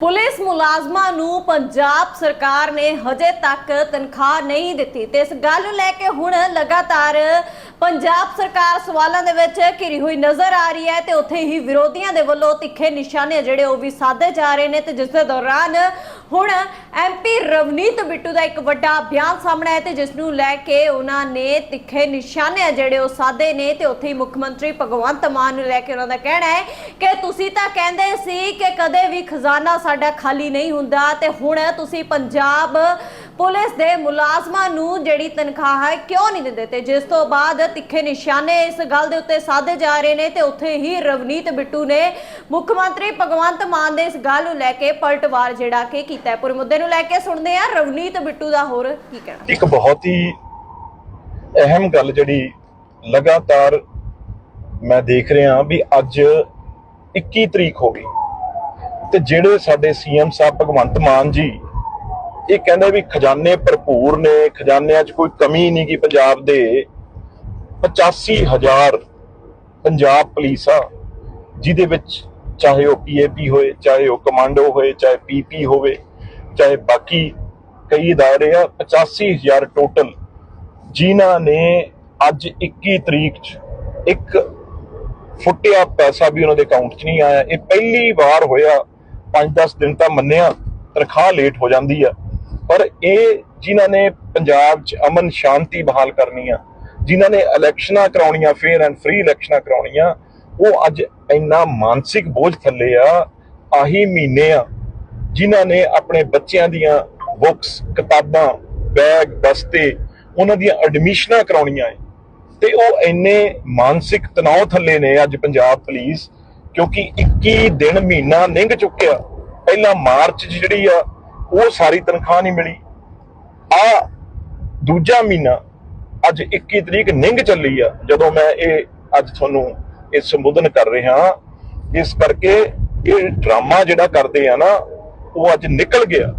Police ਮੁਲਾਜ਼ਮਾਂ ਨੂੰ ਪੰਜਾਬ ਸਰਕਾਰ ਨੇ ਹਜੇ ਤੱਕ ਤਨਖਾਹ ਨਹੀਂ ਦਿੱਤੀ ਤੇ ਇਸ ਗੱਲ ਨੂੰ ਲੈ ਕੇ ਹੁਣ ਲਗਾਤਾਰ ਪੰਜਾਬ ਸਰਕਾਰ ਸਵਾਲਾਂ ਦੇ ਵਿੱਚ ਘਿਰੀ ਹੋਈ ਨਜ਼ਰ ਆ ਰਹੀ ਹੈ ਤੇ ਉੱਥੇ ਹੀ ਵਿਰੋਧੀਆਂ ਦੇ ਵੱਲੋਂ ਤਿੱਖੇ ਨਿਸ਼ਾਨੇ ਜਿਹੜੇ ਉਹ ਵੀ ਸਾਧੇ ਜਾ ਰਹੇ ਨੇ ਤੇ ਜਿਸ ਦੇ ਦੌਰਾਨ ਹੁਣ ਐਮਪੀ ਰਵਨੀਤ ਬਿੱਟੂ ਦਾ ਇੱਕ ਵੱਡਾ ਬਿਆਨ ਸਾਹਮਣੇ ਆਇਆ ਤੇ ਜਿਸ ਨੂੰ ਲੈ ਕੇ ਉਹਨਾਂ ਨੇ ਤਿੱਖੇ ਨਿਸ਼ਾਨੇ ਜਿਹੜੇ ਉਹ ਸਾਧੇ ਨੇ ਤੇ ਉੱਥੇ ਹੀ ਮੁੱਖ ਮੰਤਰੀ ਭਗਵੰਤ ਮਾਨ ਨੂੰ ਲੈ ਕੇ ਉਹਨਾਂ ਦਾ ਕਹਿਣਾ ਹੈ ਕਿ ਤੁਸੀਂ ਤਾਂ ਕਹਿੰਦੇ ਸੀ ਕਿ ਕਦੇ ਵੀ ਖਜ਼ਾਨਾ ਸਾਡਾ ਖਾਲੀ ਨਹੀਂ ਹੁੰਦਾ ਤੇ ਹੁਣ ਤੁਸੀਂ ਪੰਜਾਬ ਪੁਲਿਸ ਦੇ ਮੁਲਾਜ਼ਮਾਂ ਨੂੰ ਜਿਹੜੀ ਤਨਖਾਹ ਹੈ ਕਿਉਂ ਨਹੀਂ ਦਿੰਦੇ ਤੇ ਜਿਸ ਤੋਂ ਬਾਅਦ ਤਿੱਖੇ ਨਿਸ਼ਾਨੇ ਇਸ ਗੱਲ ਦੇ ਉੱਤੇ ਸਾਧੇ ਜਾ ਰਹੇ ਨੇ ਤੇ ਉੱਥੇ ਹੀ ਰਵਨੀਤ ਬਿੱਟੂ ਨੇ ਮੁੱਖ ਮੰਤਰੀ ਭਗਵੰਤ ਮਾਨ ਦੇ ਇਸ ਗੱਲ ਨੂੰ ਲੈ ਕੇ ਪਲਟਵਾਰ ਜਿਹੜਾ ਕਿ ਕੀਤਾ ਹੈ। ਪੂਰੇ ਮੁੱਦੇ ਨੂੰ ਲੈ ਕੇ ਸੁਣਦੇ ਆ ਰਵਨੀਤ ਬਿੱਟੂ ਦਾ ਹੋਰ ਕੀ ਕਹਿਣਾ। ਇੱਕ ਬਹੁਤ ਹੀ ਅਹਿਮ ਗੱਲ ਜਿਹੜੀ ਲਗਾਤਾਰ ਮੈਂ ਦੇਖ ਰਿਹਾ ਵੀ ਅੱਜ 21 ਤਰੀਕ ਹੋ ਗਈ ਤੇ ਜਿਹੜੇ ਸਾਡੇ ਸੀਐਮ ਸਾਹਿਬ ਭਗਵੰਤ ਮਾਨ ਜੀ ਇਹ ਕਹਿੰਦੇ ਵੀ ਖਜ਼ਾਨੇ ਭਰਪੂਰ ਨੇ, ਖਜ਼ਾਨਿਆਂ 'ਚ ਕੋਈ ਕਮੀ ਨਹੀਂ ਗੀ ਪੰਜਾਬ ਦੇ। 85000 ਪੰਜਾਬ ਪੁਲਿਸ ਆ, ਜਿਹਦੇ ਵਿੱਚ ਚਾਹੇ ਉਹ ਪੀਏਪੀ ਹੋਏ, ਚਾਹੇ ਉਹ ਕਮਾਂਡੋ ਹੋਏ, ਚਾਹੇ ਪੀਪੀ ਹੋਵੇ, ਚਾਹੇ ਬਾਕੀ ਕਈ ਅਦਾਰੇ ਆ 85000 ਟੋਟਲ ਜਿਨ੍ਹਾਂ ਨੇ ਅੱਜ 21 ਤਰੀਕ 'ਚ ਇੱਕ ਫੁੱਟਿਆ ਪੈਸਾ ਵੀ ਉਹਨਾਂ ਦੇ ਅਕਾਊਂਟ 'ਚ ਨਹੀਂ ਆਇਆ। ਇਹ ਪਹਿਲੀ ਵਾਰ ਹੋਇਆ 5-10 ਦਿਨ ਤਾਂ ਮੰਨਿਆ, ਤਨਖਾਹ ਲੇਟ ਹੋ ਜਾਂਦੀ ਆ। ਪਰ ਇਹ ਜਿਨ੍ਹਾਂ ਨੇ ਪੰਜਾਬ 'ਚ ਅਮਨ ਸ਼ਾਂਤੀ ਬਹਾਲ ਕਰਨੀ ਆ, ਜਿਨ੍ਹਾਂ ਨੇ ਇਲੈਕਸ਼ਨਾਂ ਕਰਾਉਣੀਆਂ ਫੇਅਰ ਐਂਡ ਫ੍ਰੀ ਇਲੈਕਸ਼ਨਾਂ ਕਰਾਉਣੀਆਂ, ਉਹ ਅੱਜ ਇੰਨਾ ਮਾਨਸਿਕ ਬੋਝ ਥੱਲੇ ਆ, ਆਹੀ ਮਹੀਨੇ ਆ, ਜਿਨ੍ਹਾਂ ਨੇ ਆਪਣੇ ਬੱਚਿਆਂ ਦੀਆਂ ਬੁੱਕਸ ਕਿਤਾਬਾਂ ਬੈਗ ਬਸਤੇ, ਉਹਨਾਂ ਦੀਆਂ ਐਡਮਿਸ਼ਨਾਂ ਕਰਾਉਣੀਆਂ ਹੈ ਤੇ ਉਹ ਇੰਨੇ ਮਾਨਸਿਕ ਤਣਾਅ ਥੱਲੇ ਨੇ ਅੱਜ ਪੰਜਾਬ ਪੁਲਿਸ ਕਿਉਂਕਿ 21 ਦਿਨ ਮਹੀਨਾ ਲੰਘ ਚੁੱਕਿਆ। ਪਹਿਲਾਂ ਮਾਰਚ ਜਿਹੜੀ ਆ ਉਹ ਸਾਰੀ ਤਨਖਾਹ ਨਹੀਂ ਮਿਲੀ। ਆ ਦੂਜਾ ਮਹੀਨਾ ਅੱਜ 21 ਤਰੀਕ ਲੰਘ ਚੱਲੀ ਆ, ਜਦੋਂ ਮੈਂ ਇਹ ਅੱਜ ਤੁਹਾਨੂੰ ਇਹ ਸੰਬੋਧਨ ਕਰ ਰਿਹਾ ਇਸ ਕਰਕੇ ਇਹ ਡਰਾਮਾ ਜਿਹੜਾ ਕਰਦੇ ਆ ਨਾ, ਉਹ ਅੱਜ ਨਿਕਲ ਗਿਆ।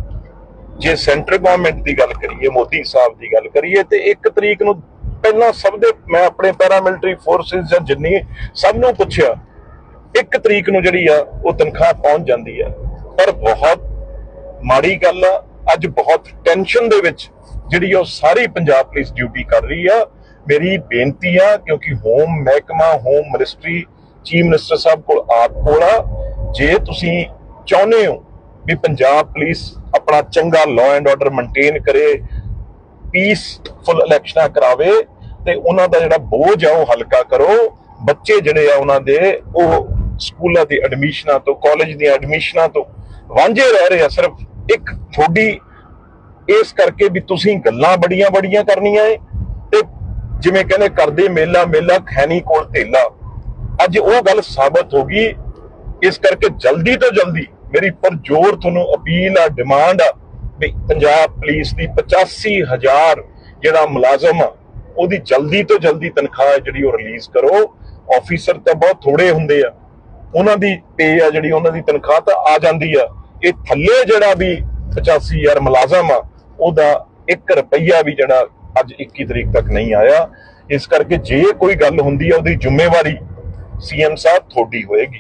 ਜੇ ਸੈਂਟਰ ਗਵਰਨਮੈਂਟ ਦੀ ਗੱਲ ਕਰੀਏ, ਮੋਦੀ ਸਾਹਿਬ ਦੀ ਗੱਲ ਕਰੀਏ, ਤੇ 1 ਤਰੀਕ ਨੂੰ ਪਹਿਲਾਂ ਸਭ ਦੇ ਮੈਂ ਆਪਣੇ ਪੈਰਾਮਿਲਟਰੀ ਫੋਰਸਿਸ ਜਾਂ ਜਿੰਨੀ ਸਭ ਨੂੰ ਪੁੱਛਿਆ 1 ਤਰੀਕ ਨੂੰ ਜਿਹੜੀ ਆ, ਉਹ ਤਨਖਾਹ ਪਹੁੰਚ ਜਾਂਦੀ ਆ। ਪਰ ਬਹੁਤ ਮਾੜੀ ਗੱਲ ਆ, ਅੱਜ ਬਹੁਤ ਟੈਨਸ਼ਨ ਦੇ ਵਿੱਚ ਜਿਹੜੀ ਉਹ ਸਾਰੀ ਪੰਜਾਬ ਪੁਲਿਸ ਡਿਊਟੀ ਕਰ ਰਹੀ ਆ। ਮੇਰੀ ਬੇਨਤੀ ਆ, ਕਿਉਂਕਿ ਹੋਮ ਮਹਿਕਮਾ ਹੋਮ ਮਿਨਿਸਟਰੀ ਚੀਫ ਮਿਨਿਸਟਰ ਸਾਹਿਬ ਕੋਲ ਆਪ ਕੋਲ ਆ। ਜੇ ਤੁਸੀਂ ਚਾਹੁੰਦੇ ਹੋ ਵੀ ਪੰਜਾਬ ਪੁਲਿਸ ਆਪਣਾ ਚੰਗਾ ਲਾਅ ਐਂਡ ਆਰਡਰ ਮੇਨਟੇਨ ਕਰੇ ਪੀਸਫੁਲ ਇਲੈਕਸ਼ਨਾਂ ਕਰਾਵੇ, ਤੇ ਉਹਨਾਂ ਦਾ ਜਿਹੜਾ ਬੋਝ ਆ ਉਹ ਹਲਕਾ ਕਰੋ। ਬੱਚੇ ਜਿਹੜੇ ਆ ਉਹਨਾਂ ਦੇ, ਉਹ ਸਕੂਲਾਂ ਦੀ ਐਡਮਿਸ਼ਨਾਂ ਤੋਂ ਕਾਲਜ ਦੀਆਂ ਐਡਮਿਸ਼ਨਾਂ ਤੋਂ ਵਾਂਝੇ ਰਹਿ ਰਹੇ ਆ ਸਿਰਫ। ਇੱਕ ਥੋੜੀ ਇਸ ਕਰਕੇ ਵੀ ਤੁਸੀਂ ਗੱਲਾਂ ਬੜੀਆਂ ਬੜੀਆਂ ਕਰਨੀਆਂ ਏ। ਤੇ ਜਿਵੇਂ ਕਹਿੰਦੇ ਕਰਦੇ ਮੇਲਾ ਮੇਲਾ ਖੈਣੀ ਕੋਲ ਧੇਲਾ। ਅੱਜ ਉਹ ਗੱਲ ਸਾਬਤ ਹੋ ਗਈ। ਇਸ ਕਰਕੇ ਜਲਦੀ ਤੋਂ ਜਲਦੀ ਮੇਰੀ ਪਰਜੋਰ ਤੁਹਾਨੂੰ ਅਪੀਲ ਆ, ਡਿਮਾਂਡ ਆ ਵੀ ਪੰਜਾਬ ਪੁਲਿਸ ਦੀ 85000 ਜਿਹੜਾ ਮੁਲਾਜ਼ਮ ਆ, ਉਹਦੀ ਜਲਦੀ ਤੋਂ ਜਲਦੀ ਤਨਖਾਹ ਜਿਹੜੀ ਉਹ ਰਿਲੀਜ਼ ਕਰੋ। ਆਫੀਸਰ ਤਾਂ ਬਹੁਤ ਥੋੜੇ ਹੁੰਦੇ ਆ। ਉਹਨਾਂ ਦੀ ਪੇ ਆ ਜਿਹੜੀ ਉਹਨਾਂ ਦੀ ਤਨਖਾਹ ਤਾਂ ਆ ਜਾਂਦੀ ਆ। ਇਹ ਥੱਲੇ ਜਿਹੜਾ ਵੀ 85000 ਮੁਲਾਜ਼ਮ ਆ, ਉਹਦਾ 1 ਰੁਪਈਆ ਵੀ ਜਿਹੜਾ ਅੱਜ 21 ਤਰੀਕ ਤੱਕ ਨਹੀਂ ਆਇਆ। ਇਸ ਕਰਕੇ ਜੇ ਕੋਈ ਗੱਲ ਹੁੰਦੀ ਆ, ਉਹਦੀ ਜ਼ਿੰਮੇਵਾਰੀ ਸੀਐਮ ਸਾਹਿਬ ਤੁਹਾਡੀ ਹੋਏਗੀ।